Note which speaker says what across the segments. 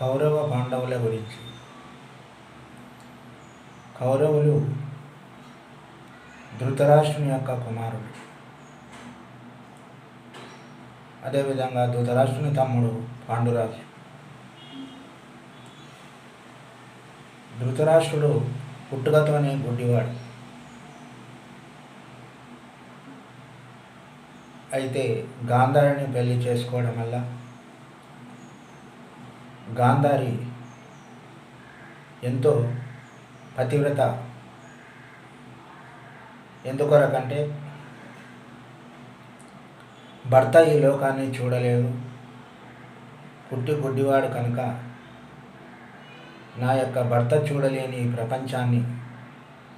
Speaker 1: కౌరవ పాండవుల గురించి. కౌరవులు ధృతరాష్ట్రుని యొక్క కుమారుడు అదేవిధంగా ధృతరాష్ట్రుని తమ్ముడు పాండురాజు. ధృతరాష్ట్రుడు పుట్టుకతోనే గుడ్డివాడు. అయితే గాంధారిని పెళ్ళి చేసుకోవడం వల్ల గాంధారి ఎంతో పతివ్రత ఎందుకొరకంటే భర్త ఈ లోకాన్ని చూడలేదు. పుట్టి గుడ్డివాడు కనుక నా యొక్క భర్త చూడలేని ఈ ప్రపంచాన్ని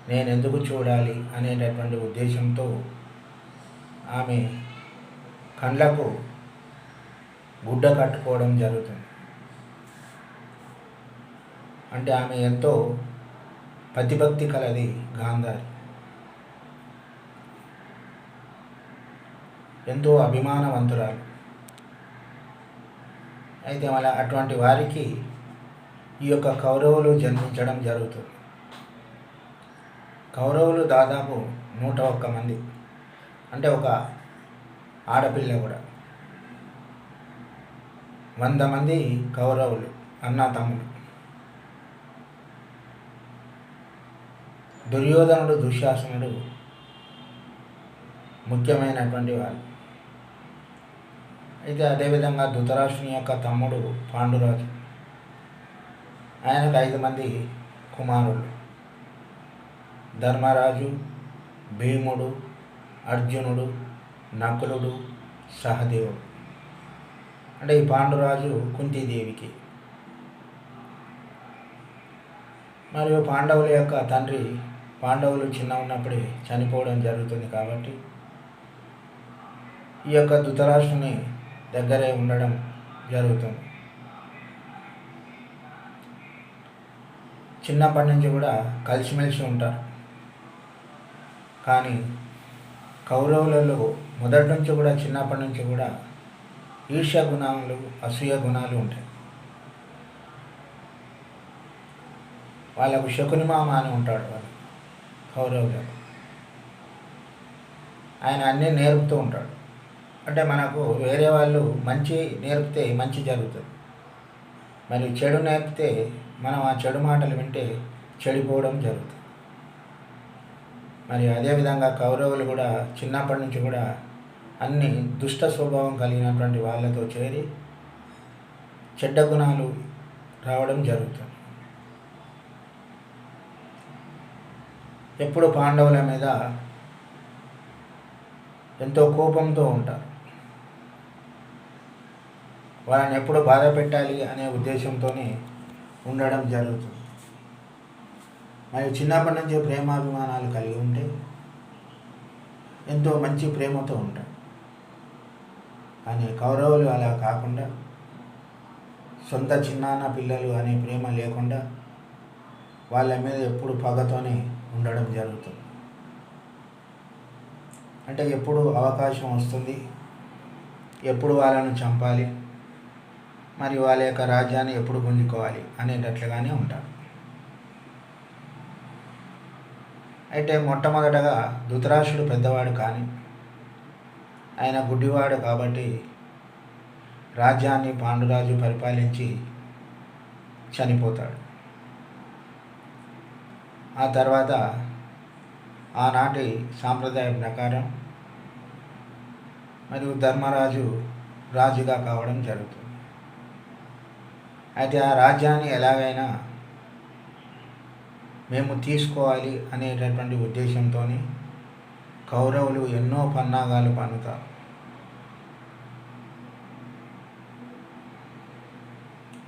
Speaker 1: నేను ఎందుకు చూడాలి అనేటటువంటి ఉద్దేశంతో ఆమె కండ్లకు గుడ్డ కట్టుకోవడం జరుగుతుంది. అంటే ఆమె ఎంతో పతిభక్తి కలది గాంధారి. ఎంతో అభిమానవంతురాలు. అయితే మళ్ళీ అటువంటి వారికి ఈ యొక్క కౌరవులు జన్మించడం జరుగుతుంది. కౌరవులు దాదాపు నూట ఒక్క మంది. అంటే ఒక ఆడపిల్ల కూడా. వంద మంది కౌరవులు అన్నా తమ్ముడు దుర్యోధనుడు దుశ్శాసనుడు ముఖ్యమైనటువంటి వాళ్ళు అయితే అదేవిధంగా ధృతరాష్ట్రుని యొక్క తమ్ముడు పాండురాజు. ఆయనకు ఐదు మంది కుమారులు. ధర్మరాజు భీముడు అర్జునుడు నకులుడు సహదేవుడు. అంటే ఈ పాండురాజు కుంతీదేవికి. మరియు పాండవుల యొక్క తండ్రి పాండవులు చిన్న ఉన్నప్పుడే చనిపోవడం జరుగుతుంది కాబట్టి ఈ యొక్క ధృతరాష్ట్రుని దగ్గరే ఉండడం జరుగుతుంది. చిన్నప్పటి నుంచి కూడా కలిసిమెలిసి ఉంటారు. కానీ కౌరవులలో మొదటి నుంచి కూడా చిన్నప్పటి నుంచి కూడా ఈర్ష్య గుణాలు అసూయ గుణాలు ఉంటాయి. వాళ్ళకు శకునిమామ అని ఉంటాడు. కౌరవులు. ఆయన అన్నీ నేర్పుతూ ఉంటాడు. అంటే మనకు వేరే వాళ్ళు మంచి నేర్పితే మంచి జరుగుతుంది. మరి చెడు నేర్పితే మనం ఆ చెడు మాటలు వింటే చెడిపోవడం జరుగుతుంది. మరి అదేవిధంగా కౌరవులు కూడా చిన్నప్పటి నుంచి కూడా అన్ని దుష్ట స్వభావం కలిగినటువంటి వాళ్ళతో చేరి చెడ్డ గుణాలు రావడం జరుగుతుంది. ఎప్పుడు పాండవుల మీద ఎంతో కోపంతో ఉంటారు. వాళ్ళని ఎప్పుడు బాధ పెట్టాలి అనే ఉద్దేశంతోనే ఉండడం జరుగుతుంది. మరి చిన్నప్పటి నుంచి ప్రేమాభిమానాలు కలిగి ఉంటే ఎంతో మంచి ప్రేమతో ఉంటారు. కానీ కౌరవులు అలా కాకుండా సొంత చిన్నాన్న పిల్లలు అనే ప్రేమ లేకుండా వాళ్ళ మీద ఎప్పుడు పగతోనే ఉండడం జరుగుతుంది. అంటే ఎప్పుడు అవకాశం వస్తుంది? ఎప్పుడు వాళ్ళను చంపాలి? మరి వాళ్ళ యొక్క రాజ్యాన్ని ఎప్పుడు గుంజుకోవాలి? అనేటట్లుగానే ఉంటారు. అయితే మొట్టమొదటగా ధృతరాష్ట్రుడు పెద్దవాడు కానీ ఆయన గుడ్డివాడు కాబట్టి రాజ్యాన్ని పాండురాజు పరిపాలించి చనిపోతాడు. ఆ తర్వాత ఆనాటి సాంప్రదాయం ప్రకారం మరియు ధర్మరాజు రాజుగా కావడం జరుగుతుంది. అయితే ఆ రాజ్యాన్ని ఎలాగైనా మేము తీసుకోవాలి అనేటటువంటి ఉద్దేశంతో కౌరవులు ఎన్నో పన్నాగాలు పన్నుతారు.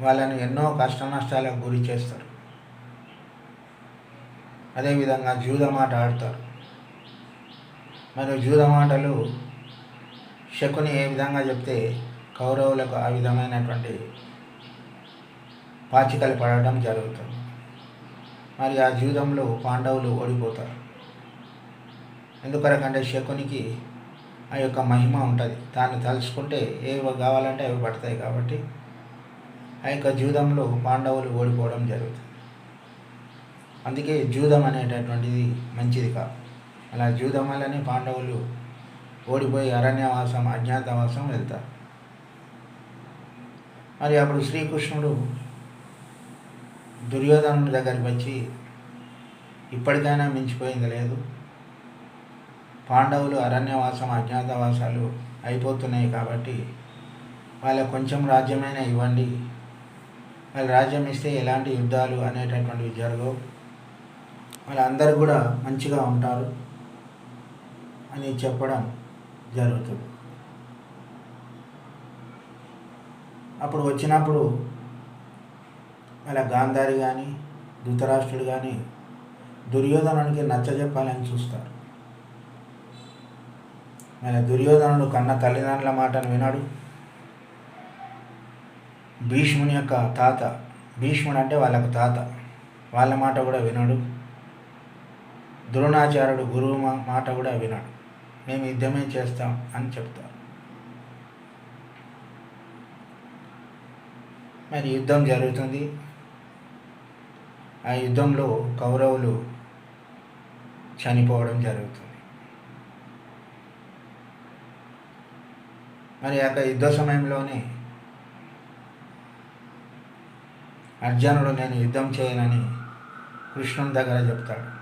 Speaker 1: వాళ్ళని ఎన్నో కష్ట నష్టాలకు గురి చేస్తారు. అదేవిధంగా జూదమాట ఆడతారు. మరియు జూదమాటలు శకుని ఏ విధంగా చెప్తే కౌరవులకు ఆ విధమైనటువంటి పాచికలు పడడం జరుగుతుంది. మరి ఆ జూదంలో పాండవులు ఓడిపోతారు. ఎందుకనకంటే శకునికి ఆ యొక్క మహిమ ఉంటుంది. దాన్ని తలుచుకుంటే ఏవి కావాలంటే అవి పడతాయి కాబట్టి ఆ యొక్క జూదంలో పాండవులు ఓడిపోవడం జరుగుతుంది. అందుకే జూదం అనేటటువంటిది మంచిది కాదు అలా జూదం వల్లనే పాండవులు ఓడిపోయి అరణ్యవాసం అజ్ఞాతవాసం వెళ్తారు. మరి అప్పుడు శ్రీకృష్ణుడు దుర్యోధనుడి దగ్గరికి వచ్చి ఇప్పటికైనా మించిపోయింది లేదు. పాండవులు అరణ్యవాసం అజ్ఞాతవాసాలు అయిపోతున్నాయి కాబట్టి వాళ్ళ కొంచెం రాజ్యమైనా ఇవ్వండి. వాళ్ళు రాజ్యం ఇస్తే ఎలాంటి యుద్ధాలు అనేటటువంటివి జరగవు. వాళ్ళందరూ కూడా మంచిగా ఉంటారు అని చెప్పడం జరుగుతుంది. అప్పుడు వచ్చినప్పుడు వాళ్ళ గాంధారి కానీ ధృతరాష్ట్రుడు కానీ దుర్యోధనానికి నచ్చజెప్పాలని చూస్తారు. వాళ్ళ దుర్యోధనుడు కన్న తల్లిదండ్రుల మాటను వినాడు. భీష్ముని యొక్క తాత భీష్ముడు అంటే వాళ్ళకు తాత వాళ్ళ మాట కూడా వినడు. ద్రోణాచార్యుడు గురువు మా- మాట కూడా వినడు. మేము యుద్ధమే చేస్తాం అని చెప్తారు. మరి యుద్ధం జరుగుతుంది. ఆ యుద్ధంలో కౌరవులు చనిపోవడం జరుగుతుంది. మరి ఆ యొక్క యుద్ధ సమయంలోనే అర్జునుడు నేను యుద్ధం చేయనని కృష్ణుని దగ్గర చెప్తాడు.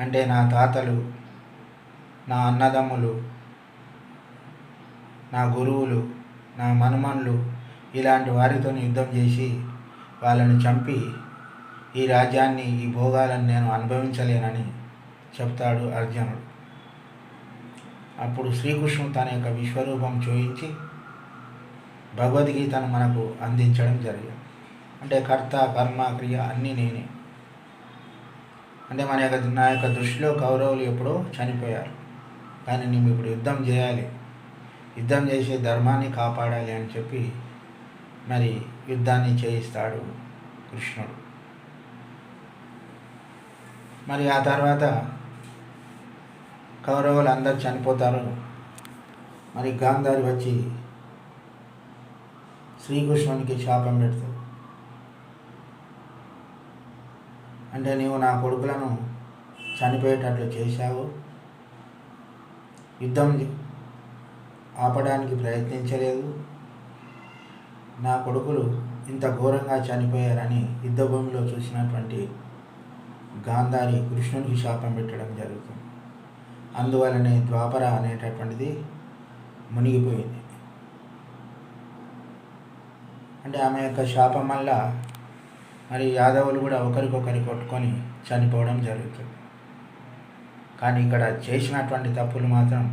Speaker 1: అంటే నా తాతలు నా అన్నదమ్ములు నా గురువులు నా మనుమన్లు ఇలాంటి వారితో యుద్ధం చేసి వాళ్ళని చంపి ఈ రాజ్యాన్ని ఈ భోగాలను నేను అనుభవించలేనని చెప్తాడు అర్జునుడు. అప్పుడు శ్రీకృష్ణుడు తన యొక్క విశ్వరూపం చూయించి భగవద్గీతను మనకు అందించడం జరిగింది. అంటే కర్త కర్మ క్రియ అన్నీ నేనే. అంటే మన యొక్క నా యొక్క దృష్టిలో కౌరవులు ఎప్పుడో చనిపోయారు. కానీ నేను ఇప్పుడు యుద్ధం చేయాలి. యుద్ధం చేసే ధర్మాన్ని కాపాడాలి అని చెప్పి మరి యుద్ధాన్ని చేయిస్తాడు కృష్ణుడు. మరి ఆ తర్వాత కౌరవులు అందరు చనిపోతారు. మరి గాంధారి వచ్చి శ్రీకృష్ణునికి శాపం పెడుతుంది. అంటే నీవు నా కొడుకులను చనిపోయేటట్లు చేశావు. యుద్ధం ఆపడానికి ప్రయత్నించలేదు. నా కొడుకులు ఇంత ఘోరంగా చనిపోయారని యుద్ధభూమిలో చూసినటువంటి గాంధారి కృష్ణునికి శాపం పెట్టడం జరుగుతుంది. అందువలనే ద్వాపర అనేటటువంటిది మునిగిపోయింది. అంటే ఆమె యొక్క శాపం వల్ల మరి యాదవులు కూడా ఒకరికొకరి కొట్టుకొని చనిపోవడం జరుగుతుంది. కానీ ఇక్కడ చేసినటువంటి తప్పులు మాత్రం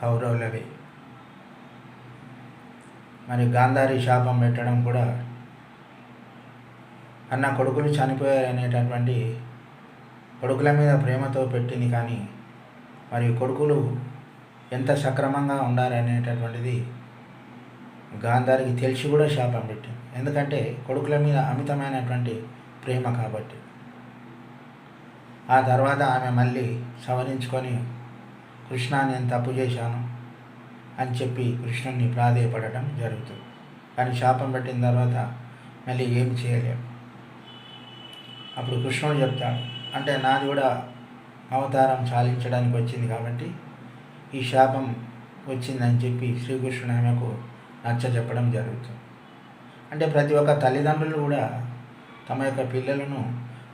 Speaker 1: కౌరవులవే. మరి గాంధారి శాపం పెట్టడం కూడా అన్న కొడుకులు చనిపోయారు అనేటటువంటి కొడుకుల మీద ప్రేమతో పెట్టింది కానీ మరి కొడుకులు ఎంత సక్రమంగా ఉండాలనేటటువంటిది గాంధారికి తెలిసి కూడా శాపం పెట్టింది ఎందుకంటే కొడుకుల మీద అమితమైనటువంటి ప్రేమ కాబట్టి. ఆ తర్వాత ఆమె మళ్ళీ సవరించుకొని కృష్ణ నేను తప్పు చేశాను అని చెప్పి కృష్ణుణ్ణి ప్రాధేయపడటం జరుగుతుంది. కానీ శాపం పెట్టిన తర్వాత మళ్ళీ ఏం చేయలేము అప్పుడు కృష్ణుడు చెప్తాడు అంటే నాది కూడా అవతారం చాలించడానికి వచ్చింది కాబట్టి ఈ శాపం వచ్చిందని చెప్పి శ్రీకృష్ణుడు ఆమెకు నచ్చ చెప్పడం జరుగుతుంది. అంటే ప్రతి ఒక్క తల్లిదండ్రులు కూడా తమ యొక్క పిల్లలను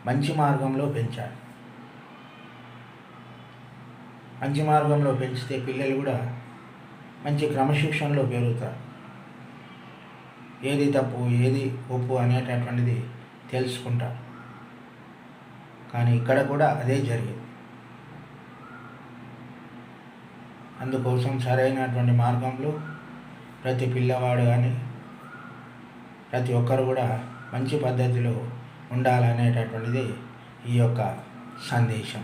Speaker 1: మంచి మార్గంలో పెంచాలి. మంచి మార్గంలో పెంచితే పిల్లలు కూడా మంచి క్రమశిక్షణలో పెరుగుతారు ఏది తప్పు ఏది ఒప్పు అనేటటువంటిది తెలుసుకుంటారు. కానీ ఇక్కడ కూడా అదే జరిగింది. అందుకోసం సరైనటువంటి మార్గంలో ప్రతి పిల్లవాడు కానీ ప్రతి ఒక్కరు కూడా మంచి పద్ధతిలో ఉండాలనేటటువంటిది ఈ యొక్క సందేశం.